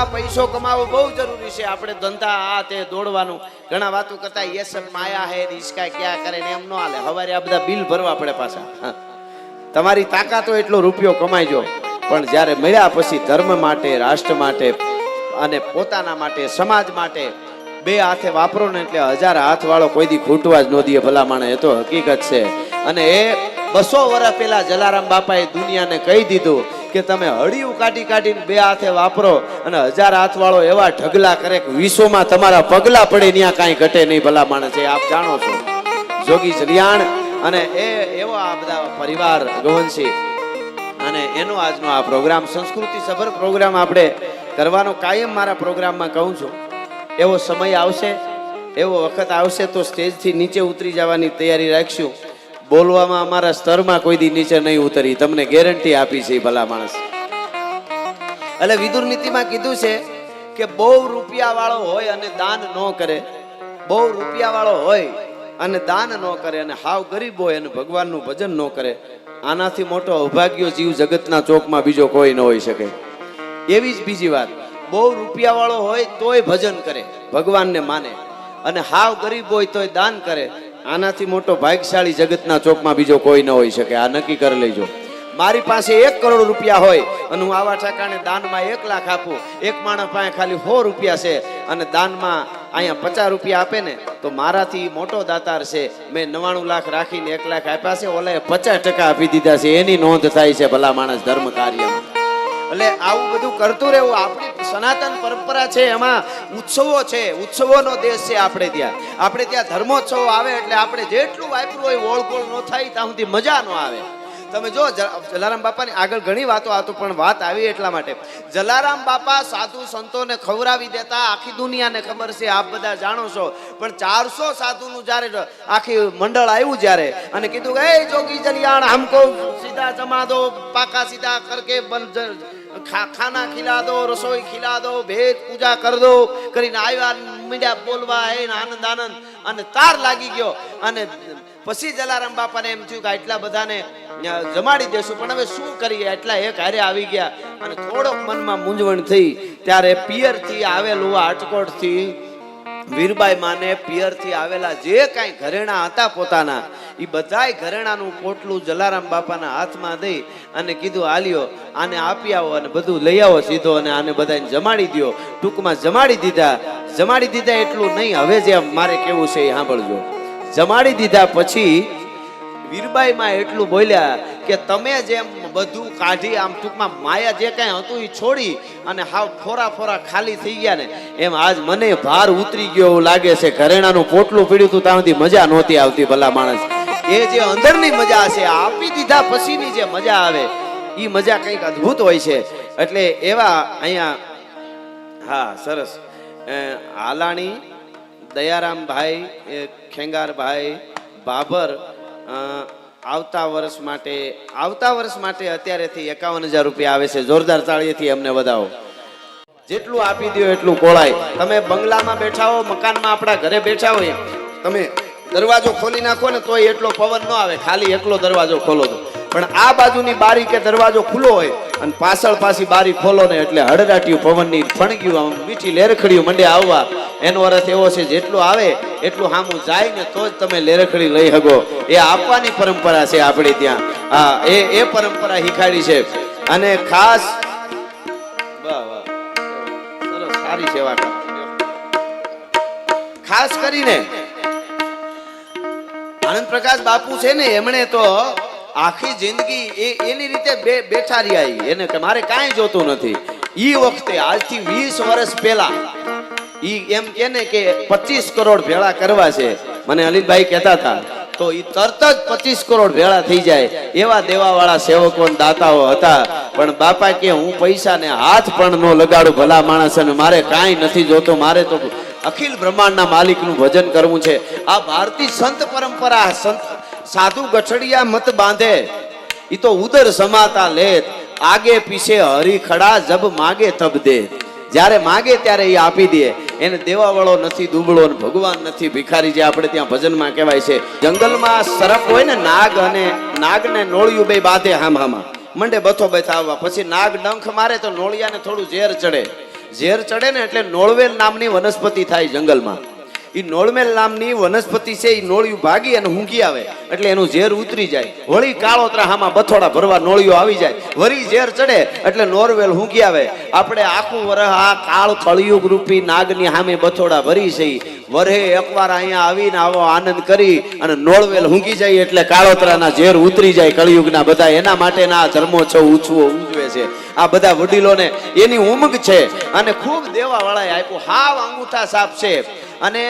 જીવનમાં પૈસો કમાવો બહુ જરૂરી છે. આપણે ધંધા આ તે દોડવાનું. ઘણા વાતો કરતા યસ માયા હે રિસ્કા ક્યાં કરે ને? એમ ન હાલે. હવારે આ બધા બિલ ભરવા પડે પાછા. તમારી તાકાતો એટલો રૂપિયો કમાઈજો. પણ જ્યારે મળ્યા પછી ધર્મ માટે, રાષ્ટ્ર માટે અને પોતાના માટે, સમાજ માટે બે હાથે વાપરો ને એટલે હજાર હાથ વાળો કોઈ દી ખૂટવા જ ન દે ભલા માણે એ તો હકીકત છે. અને એ બસો વર્ષ પહેલા જલારામ બાપાએ દુનિયાને કહી દીધું કે તમે હળિયું કાઢી કાઢીને બે હાથે વાપરો અને હજાર હાથ વાળો એવા ઢગલા કરે કે વિશ્વમાં તમારા પગલા પડે ત્યાં કાંઈ ઘટે નહીં ભલા માણસ. એ આપ જાણો છો. જોગી જરિયાણ અને એ એવો આ બધા પરિવાર ગવનસિંહ અને એનો આજનો આ પ્રોગ્રામ સંસ્કૃતિ સભર પ્રોગ્રામ આપણે કરવાનો કાયમ મારા પ્રોગ્રામમાં કહું છું. એવો સમય આવશે, એવો વખત આવશે તો સ્ટેજથી નીચે ઉતરી જવાની તૈયારી રાખશું. બોલવામાં અમારા સ્તરમાં કોઈ દી નીચે નહીં ઉતરી. તમને ગેરંટી આપી છે ભલા માણસ. એટલે વિદુર નીતિમાં કીધું છે કે બહુ રૂપિયા વાળો હોય અને દાન ન કરે. બહુ રૂપિયા વાળો હોય અને દાન ન કરે અને હાવ ગરીબ હોય અને ભગવાનનું ભજન ન કરે. આનાથી મોટો અભાગ્યો જીવ જગતના ચોકમાં બીજો કોઈ ન હોઈ શકે. એવી જ બીજી વાત. બહુ રૂપિયા વાળો હોય તોય ભજન કરે. ભગવાનને માને. અને હાવ ગરીબ હોય તોય દાન કરે. આનાથી મોટો ભાગ્યશાળી જગતના ચોકમાં બીજો કોઈ ન હોઈ શકે. આ નક્કી કરી લેજો. મારી પાસે એક કરોડ રૂપિયા હોય અને હું આવા ઠાકાને દાનમાં એક લાખ આપું. એક માણસ પાસે ખાલી સો રૂપિયા છે અને દાનમાં અહીંયા પચાસ રૂપિયા આપે ને, તો મારાથી મોટો દાતાર છે. મેં નવાણું લાખ રાખીને એક લાખ આપ્યા છે. ઓલાએ પચાસ ટકા આપી દીધા છે. એની નોંધ થાય છે ભલા માણસ ધર્મ કાર્યમાં એટલે આવું બધું કરતું રહેવું આપણી સનાતન પરંપરા છે, એમાં ઉત્સવો છે, ઉત્સવોનો દેશ છે આપણે ત્યાં. આપણે ત્યાં ધર્મોત્સવ આવે એટલે આપણે જેટલું વાપરું હોય ઓળગોળ ન થાય, ત્યાં સુધી મજા ન આવે. તમે જો જલારામ બાપાની આગળ ઘણી વાતો આવતો પણ વાત આવી એટલા માટે. જલારામ બાપા સાધુ સંતોને ખવડાવી દેતા, આખી દુનિયાને ખબર છે, આપ બધા જાણો છો. પણ ચારસો સાધુનું જ્યારે આખી મંડળ આવ્યું જ્યારે અને કીધું કે, એ જોગી જલિયાણ કહું સીધા જમા દો, પાકા સીધા કરકે બન ખાના ખીલા દો રસોઈ ખીલા દો ભેદ પૂજા કર દો. કરીને આવ્યા મીડિયા બોલવા હે આનંદ આનંદ. અને તાર લાગી ગયો. અને પછી જલારામ બાપાને એમ થયું કે આટલા બધાને જમાડી દેશું. પણ હવે શું કરીએ? એટલા એક હારે આવી ગયા. અને થોડોક મનમાં મૂંઝવણ થઈ. ત્યારે પિયરથી આવેલું આટકોટથી વીરબાઈ માને પિયરથી આવેલા જે કાંઈ ઘરેણા હતા પોતાના એ બધાય ઘરેણાનું પોટલું જલારામ બાપાના હાથમાં દઈ અને કીધું આલ્યો આને આપી આવો અને બધું લઈ આવો સીધો અને આને બધાને જમાડી દ્યો. ટૂંકમાં જમાડી દીધા. જમાડી દીધા એટલું નહીં, હવે જે મારે કેવું છે એ સાંભળજો. જમાડી દીધા પછી વીરબાઈમાં એટલું બોલ્યા કે, તમે જેમ બધું કાઢી, આમ ટૂંકમાં માયા જે કાંઈ હતું એ છોડી અને હાવ ફોરા ફોરા ખાલી થઈ ગયા ને. એમ આજ મને ભાર ઉતરી ગયો એવું લાગે છે. ઘરેણાનું પોટલું પીડ્યું હતું ત્યાં સુધી મજા નહોતી આવતી ભલા માણસ. એ જે અંદરની મજા છે, આપી દીધા પછીની જે મજા આવે એ મજા કંઈક અદ્ભુત હોય છે. એટલે એવા અહીંયા, હા, સરસ. હાલાણી, દયારામભાઈ ખેંગારભાઈ, બાબર આવતા વર્ષ માટે, આવતા વર્ષ માટે અત્યારેથી એકાવન હજાર રૂપિયા આવે છે. જોરદાર તાળીએથી અમને વધાવો. જેટલું આપી દો એટલું કોળાય. તમે બંગલામાં બેઠા હો, મકાનમાં આપણા ઘરે બેઠા હોય, તમે દરવાજો ખોલી નાખો ને તોય એટલો પવન ન આવે, ખાલી એકલો દરવાજો ખોલો તો. પણ આ બાજુની બારી કે દરવાજો ખુલ્લો હોય અને પાછળ પાછી બારી ખોલો ને એટલે હડરાટ્યું પવનની ફણગ્યું, આમ મીઠી લેરખડીયું મંડે આવવા. એનો અર્થ એવો છે, જેટલું આવે એટલું સામું જાય ને તો જ તમે લેરખડી લઈ શકો એ આપવાની પરંપરા છે આપણે ત્યાં. હા, એ એ પરંપરા શીખાડી છે. અને ખાસ સરસ, સારી સેવા ખાસ કરીને આનંદ પ્રકાશ બાપુ છે ને, એમણે તો આખી જિંદગી એ એની રીતે બેઠા રહ્યા. એને કે મારે કાંઈ જોતું નથી. ઈ વખતે આજથી વીસ વર્ષ પહેલા ઈ એમ કે ને કે પચીસ કરોડ ભેળા કરવા છે. મને અનિલભાઈ કહેતા હતા, તો ઈ તરત જ પચીસ કરોડ ભેળા થઈ જાય. એવા દેવાવાળા સેવકો દાતાઓ હતા. પણ બાપા કે, હું પૈસાને હાથ પણ ન લગાડું ભલા માણસ અને મારે કાંઈ નથી જોતો. મારે તો અખિલ બ્રહ્માંડના માલિકનું ભજન કરવું છે. આ ભારતીય સંત પરંપરા, સંત સાધુ ગઠડિયા મત બાંધે. એ તો ઉદર સમાતા લેત. આગે પીછે હરી ખડા જબ માગે તબ દે. જ્યારે માગે ત્યારે એ આપી દે. એને દેવાવાળો નથી, દુબળો ભગવાન નથી. ભિખારી જે આપણે ત્યાં ભજનમાં કહેવાય છે. જંગલમાં સરપ હોય ને નાગ અને નાગને નોળિયું બે બાંધે હામ હામાં. મંડે બથો બેથા આવવા. પછી નાગ ડંખ મારે તો નોળિયાને થોડું ઝેર ચડે. ઝેર ચડે ને એટલે નોળવેલ નામની વનસ્પતિ થાય જંગલમાં. એ નોળમેલ નામની વનસ્પતિ છે એ નોળિયું ભાગી અને ઊંઘી આવે. એટલે એનું ઝેર ઉતરી જાય. વળી કાળોતરા હામાં બથોડા ભરવા નોળિયો આવી જાય. વળી ઝેર ચડે એટલે નોરવેલ ઊંઘી આવે. આપણે આખું વરહ આ કાળ કળિયુગ રૂપી નાગની સામે બથોડા ભરી છે. વરહે એકવાર અહીંયા આવીને આવો આનંદ કરી અને નોળવેલ ઊંઘી જાય એટલે કાળોતરાના ઝેર ઉતરી જાય કળિયુગના બધા. એના માટેના આ ધર્મોત્સવ ઉછવો ઉજવે છે. આ બધા વડીલોને એની ઉમંગ છે. અને ખૂબ દેવા વાળાએ આપ્યું, હાવ અંગૂઠા સાપ છે. અને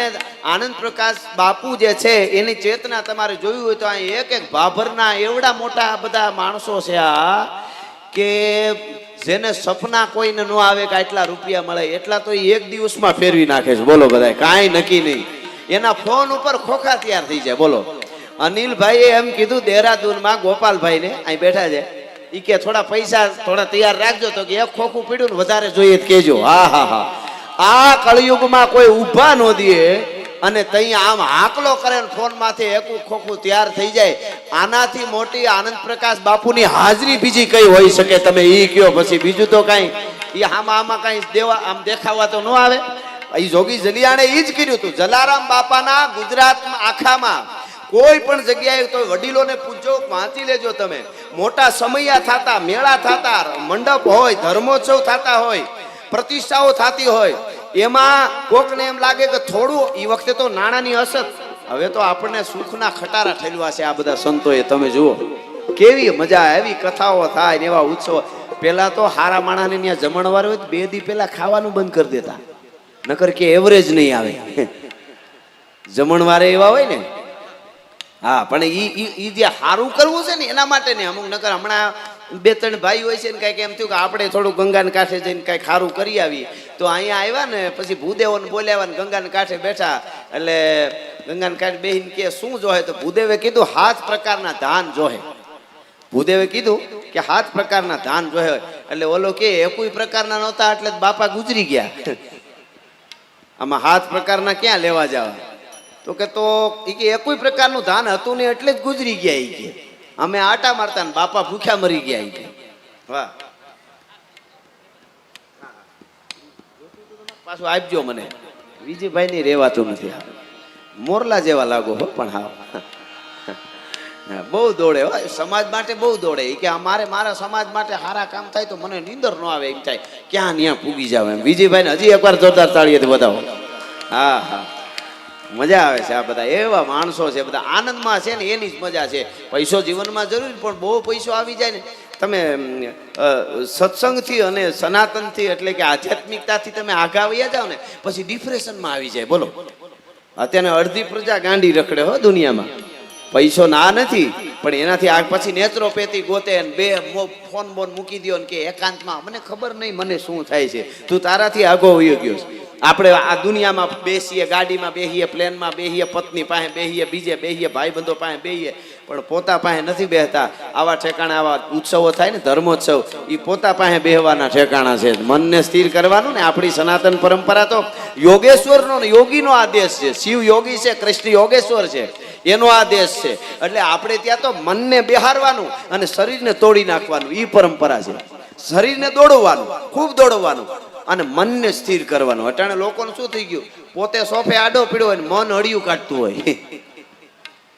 આનંદ પ્રકાશ બાપુ જે છે, એની ચેતના તમારે જોયું હોય તો અહીં એક એક ભાભરના એવડા મોટા બધા માણસો છે આ, કે જેને સપના કોઈને ન આવે કે આટલા રૂપિયા મળે, એટલા તો એક દિવસમાં ફેરવી નાખે છે. બોલો બધા કાંઈ નક્કી નહીં. એના ફોન ઉપર ખોખા તૈયાર થઈ જાય, બોલો. અનિલભાઈએ એમ કીધું, દેહરાદૂનમાં ગોપાલભાઈને અહીં બેઠા છે. ઈ કે, થોડા પૈસા થોડા તૈયાર રાખજો. તો કે, એક ખોખું પીડ્યું ને વધારે જોઈએ કેજો હા હા હા. આ કળિયુગમાં કોઈ ઊભા ન દે અને તઈ આમ હાકલો કરે ને ફોનમાંથી એકું ખોખું તૈયાર થઈ જાય. આનાથી મોટી આનંદ પ્રકાશ બાપુની હાજરી બીજી કઈ હોઈ શકે? તમે ઈ કયો, પછી બીજું તો કાંઈ. ઈ આમાં આમાં કઈ દેવા આમ દેખાવા તો ન આવે. અહીં જોગી જલિયાણે ઈ જ કર્યું હતું જલારામ બાપાના ગુજરાતમાં આખામાં કોઈ પણ જગ્યાએ તો વડીલોને પૂછજો વાંચી લેજો તમે. મોટા સમયા થતા, મેળા થતા, મંડપ હોય, ધર્મોત્સવ થતા હોય પ્રતિષ્ઠાઓ થતી હોય, એમાં કોકને એમ લાગે કે થોડું એ વખતે તો નાણાંની અસર હવે તો આપણને સુખના ખટારા ઠેલવા છે આ બધા સંતોએ, તમે જુઓ. કેવી મજા, એવી કથાઓ થાય ને એવા ઉત્સવ. પેલા તો હારા માણાને ત્યાં જમણવાર હોય બે દી પેલા ખાવાનું બંધ કરી દેતા. નકર કે એવરેજ નહીં આવે. જમણવારે એવા હોય ને. હા, પણ એ જે સારું કરવું છે ને, એના માટે ને અમુક, નકર હમણાં બે ત્રણ ભાઈ હોય છે ને કાંઈક એમ થયું કે આપણે થોડું ગંગાને કાંઠે જઈને કાંઈક સારું કરી આવીએ. તો અહીંયા આવ્યા ને, પછી ભૂદેવોને બોલાવ્યા ને ગંગાને કાંઠે બેઠા. એટલે ગંગાને કાંઠે બેહીને કે, શું જોહે? તો ભૂદેવે કીધું, હાથ પ્રકારના ધાન જોહે. ભૂદેવે કીધું કે, હાથ પ્રકારના ધાન જોહે એટલે ઓલો કે એકોઈ પ્રકારના નહોતા, એટલે બાપા ગુજરી ગયા. આમાં હાથ પ્રકારના ક્યાં લેવા જવા? તો કે તો એ કે એકોઈ પ્રકારનું ધાન હતું ને એટલે જ ગુજરી ગયા એ કે. અમે આટા મારતા ને બાપા ભૂખ્યા મરી ગયા વાહ. પાછું આપજો મને. વિજયભાઈ ની રેવાતું નથી મોરલા જેવા લાગો હો પણ હા, બહુ દોડે હોય સમાજ માટે બહુ દોડે કે મારે મારા સમાજ માટે સારા કામ થાય તો મને નીંદર ન આવે એમ થાય. ક્યાં ત્યાં પૂગી જાવ એમ. વિજયભાઈને હજી એકવાર જોરદાર તાળીએથી બતાવો હા હા. મજા આવે છે આ બધા. એવા માણસો છે, બધા આનંદમાં છે ને એની જ મજા છે. પૈસો જીવનમાં જરૂરી પણ બહુ પૈસો આવી જાય ને. તમે સત્સંગથી અને સનાતનથી એટલે કે આધ્યાત્મિકતાથી તમે આગા વયા જાઓ ને, પછી ડિપ્રેશનમાં આવી જાય. બોલો. અત્યારે અડધી પ્રજા ગાંડી રખડે હો દુનિયામાં. પૈસો ના નથી, પણ એનાથી આ પછી નેત્રોપેથી ગોતે ને બે ફોન બોન મૂકી ને કે એકાંતમાં. મને ખબર નહીં, મને શું થાય છે. તું તારાથી આગો વયો ગયો છે. આપણે આ દુનિયામાં બેસીએ, ગાડીમાં બેહીએ, પ્લેનમાં બેહીએ, પત્ની પાસે બેહીએ, બીજે બેહીએ, ભાઈબંધો પાસે બેહીએ, પણ પોતા પાસે નથી બેહતા. આવા ઠેકાણા, આવા ઉત્સવો થાય ને, ધર્મોત્સવ એ પોતા પાસે બેહવાના ઠેકાણા છે. મનને સ્થિર કરવાનું ને આપણી સનાતન પરંપરા તો યોગેશ્વરનો ને યોગીનો આદેશ છે. શિવ યોગી છે, કૃષ્ણ યોગેશ્વર છે. એનો આદેશ છે. એટલે આપણે ત્યાં તો મનને બેહારવાનું અને શરીરને તોડી નાખવાનું. એ પરંપરા છે. શરીરને દોડવાનું, ખૂબ દોડવાનું. અને મનને સ્થિર કરવાનું. અટાણે લોકોને શું થઈ ગયું? પોતે સોફે આડો પીડો હોય મન અડિયું કાઢતું હોય.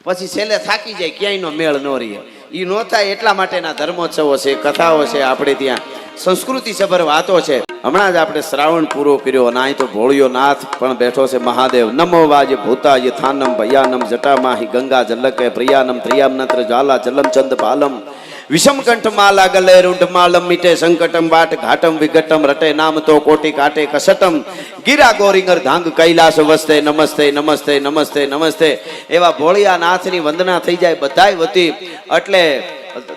પછી છેલ્લે થાકી જાય, ક્યાંયનો મેળ ન રહે એ ન થાય એટલા માટેના ધર્મોત્સવો છે, કથાઓ છે આપણે ત્યાં. સંસ્કૃતિ સભર વાતો છે. હમણાં જ આપણે શ્રાવણ પૂરો કર્યો, અને તો ભોળિયો નાથ પણ બેઠો છે મહાદેવ. નમો વાજ ભૂતાય થાનમ ભયાનમ જટામાહી ગંગા જલકે પ્રિયાનમ નત્ર જ્વાલા જલમ ચંદ પાલમ. વિષમ લાગલે માલા ગલે રૂંઢ મીટે સંકટમ વાટ ઘાટમ વિઘટમ રટે નામ તો કોટી કાટે કસટમ ગીરા ગોરીંગર ધાંગ કૈલાસ વસ્તે નમસ્તે નમસ્તે નમસ્તે નમસ્તે. એવા ભોળિયા નાથની વંદના થઈ જાય બધાય વતી. એટલે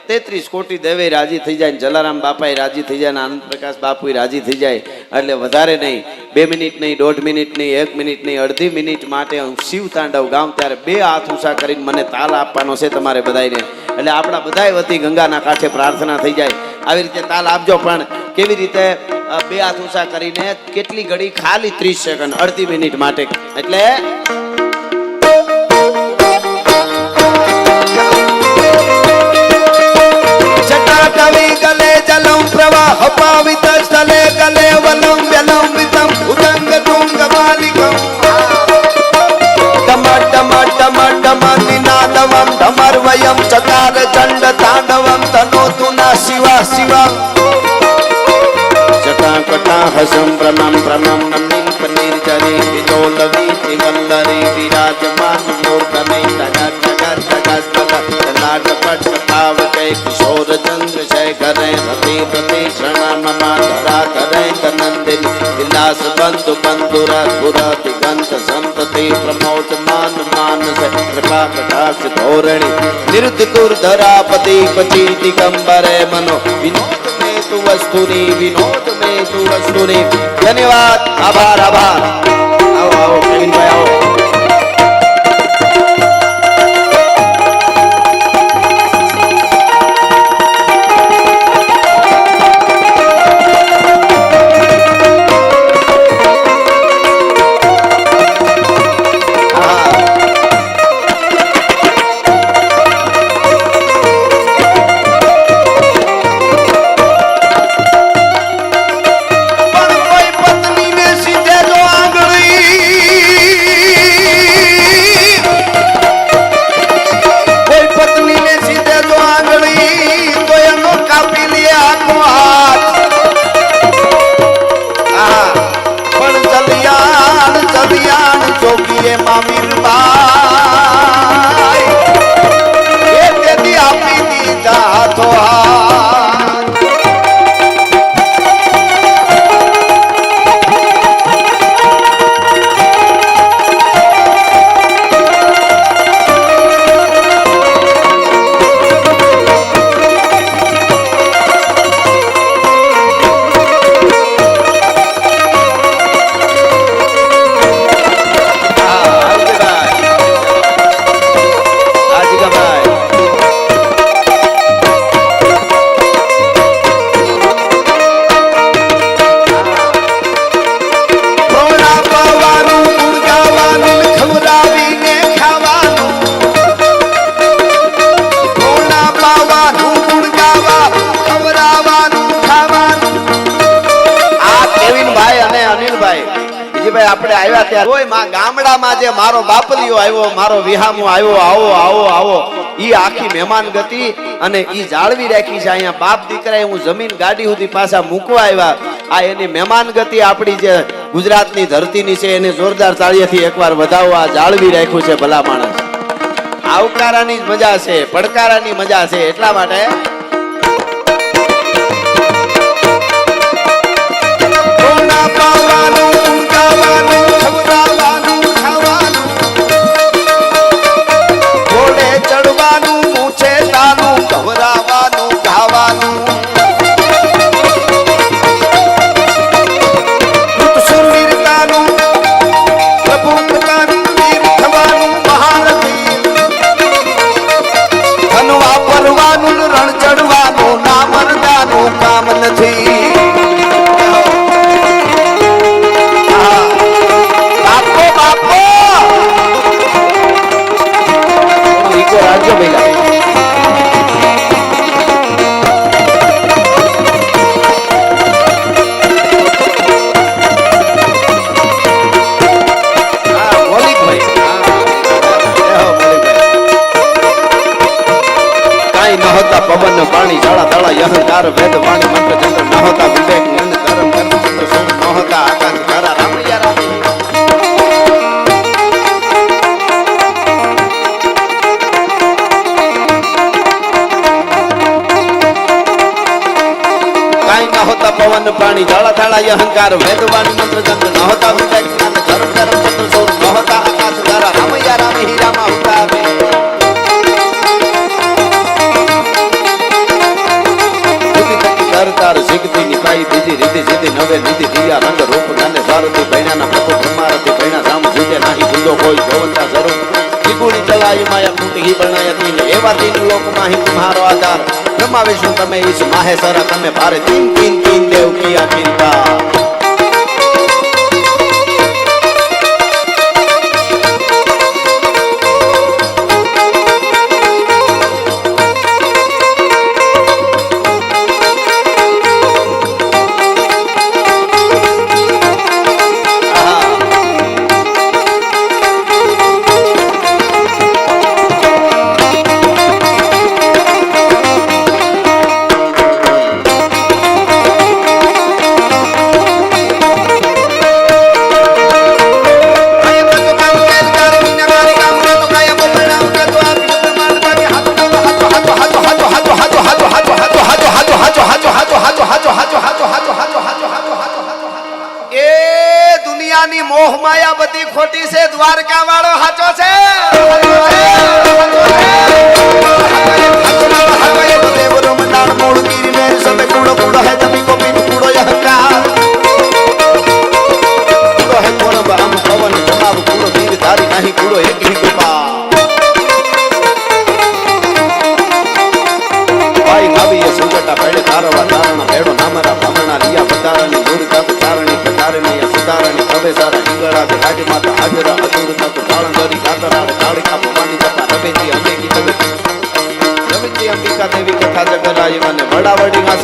તેત્રીસ કોટી દેવે રાજી થઈ જાય જલારામ બાપાએ રાજી થઈ જાય આનંદ પ્રકાશ બાપુ રાજી થઈ જાય એટલે વધારે નહીં. બે મિનિટ નહીં, દોઢ મિનિટ નહીં, એક મિનિટ નહીં, અડધી મિનિટ માટે હું શિવ તાંડવ ગામ ત્યારે બે હાથ ઊંચા કરીને મને તાલ આપવાનો છે તમારે બધાને એટલે આપણા બધાય વતી ગંગાના કાંઠે પ્રાર્થના થઈ જાય. આવી રીતે તાલ આપજો, પણ કેવી રીતે બે હાથ ઊંચા કરીને કેટલી ઘડી ખાલી ત્રીસ સેકન્ડ અડધી મિનિટ માટે. એટલે दैनव अपावित स्थले कलेवलं व्यलंबितम् उदङ्ग तुङ्गमालिकम् टमटमटमटमनिनादवं धमर्वयं चकार चण्ड ताण्डवं तनोतु न शिव शिव जटाकटाहसं प्रमं प्रमं नमिं पनीर्जरे विलोलवी तिवल्लरे विराजमान मूर्तमे तदा तदा तदा तदा तदा तदा तदा तदा तदा तदा तदा કિશોર ચંદ્ર જય કરે, રતિ પ્રતિ ક્ષણ મમા ધરા કરે કનંદિની વિલાસ બંધુ બંધુ રઘુર દિગંત સંતતિ પ્રમોદ માન માનસ. કૃપા કટાક્ષ ધોરણી, નિરુદ્ધ દુર્ધરાપતિ પચી દિગંબરે મનો. વિનોદ મે તુ વસ્તુની, વિનોદ મે તુ વસ્તુની. ધન્યવાદ, આભાર આભાર. આવો આવો, પ્રવીણભાઈ, આવો. હા આવ્યા કોઈ માં ગામડામાં જે મારો બાપલીઓ આવ્યો, મારો વિહામો આવ્યો, આવો આવો આવો, ઈ આખી મહેમાન ગતિ અને ઈ જાળવી રાખી છે. અહીંયા બાપ દીકરાએ હું જમીન ગાડી સુધી પાછા મૂકવા આવ્યા. આ એની મહેમાન ગતિ આપણી જે ગુજરાતની ધરતીની છે, એને જોરદાર તાળીએથી એકવાર વધાવવા જાળવી રાખ્યું છે ભલા માણસ. આવકારાની મજા છે, પડકારાની મજા છે. એટલા માટે પાણી જાળા તાળા યહંકાર વેદ, વાણી, મંત્ર ચંદ્ર ન વિવેક, જ્ઞાન કર્મ કર્મ, ચંદ્ર સોમ ન આકાશ તારા રામૈયા રામ. કાઈ ન હોતા પવન પાણી જાળા થાળા અહંકાર, વેદ, વાણી, મંત્ર ચંદ્ર રીતિ સીધી નવે નીતિ, દિયા રંગ, રૂપ ગાને સારથી ભૈણાના પ્રભુ બ્રહ્મારથી ભૈણા સામ જીતે નાહી, ભૂલો કોઈ જોવતા સ્વરૂપ ત્રિગુણી ચલાઈ માયા કુટી બનાયા તીન. એવા તીન લોકમાં હિ તુમ્હારો આધાર. બ્રહ્મા વિષ્ણુ તમે ઈશ માહેશ્વર તમે ભારે તીન તીન તીન, દેવ કિયા મોટી છે દ્વારકા વાળો હાચો છે. નહીં પૂરો એક હી ગોપા ભાઈ નાવીએ સુગટા પેડે તારવા તારણા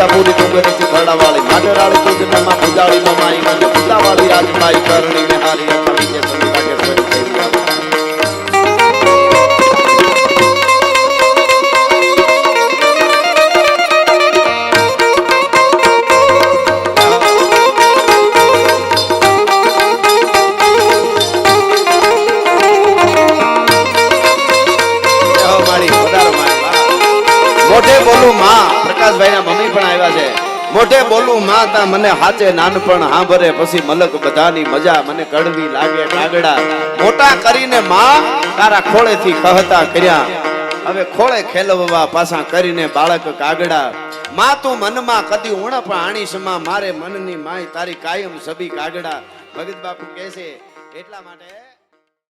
પૂરી તુંગરી થી ભડાવાળી માટરાળી પૂજનમાં પૂજાળી મમાઈ મને પૂજાવાળી રાજમાઈ કરણી હારી મોઢે બોલું માં મને હાચે નાનપણ હાંભરે પછી મલક બધાની મજા મને કડવી લાગે, ડાગડા. મોટા કરીને માં તારા ખોળેથી કહતા કર્યા. હવે ખોળે ખેલવવા પાછા કરીને બાળક કાગડા. માં તું મનમાં કદી ઉણપ આણીશમાં મારે મનની માય તારી કાયમ સભી કાગડા. ભગત બાપુ કહે છે, એટલા માટે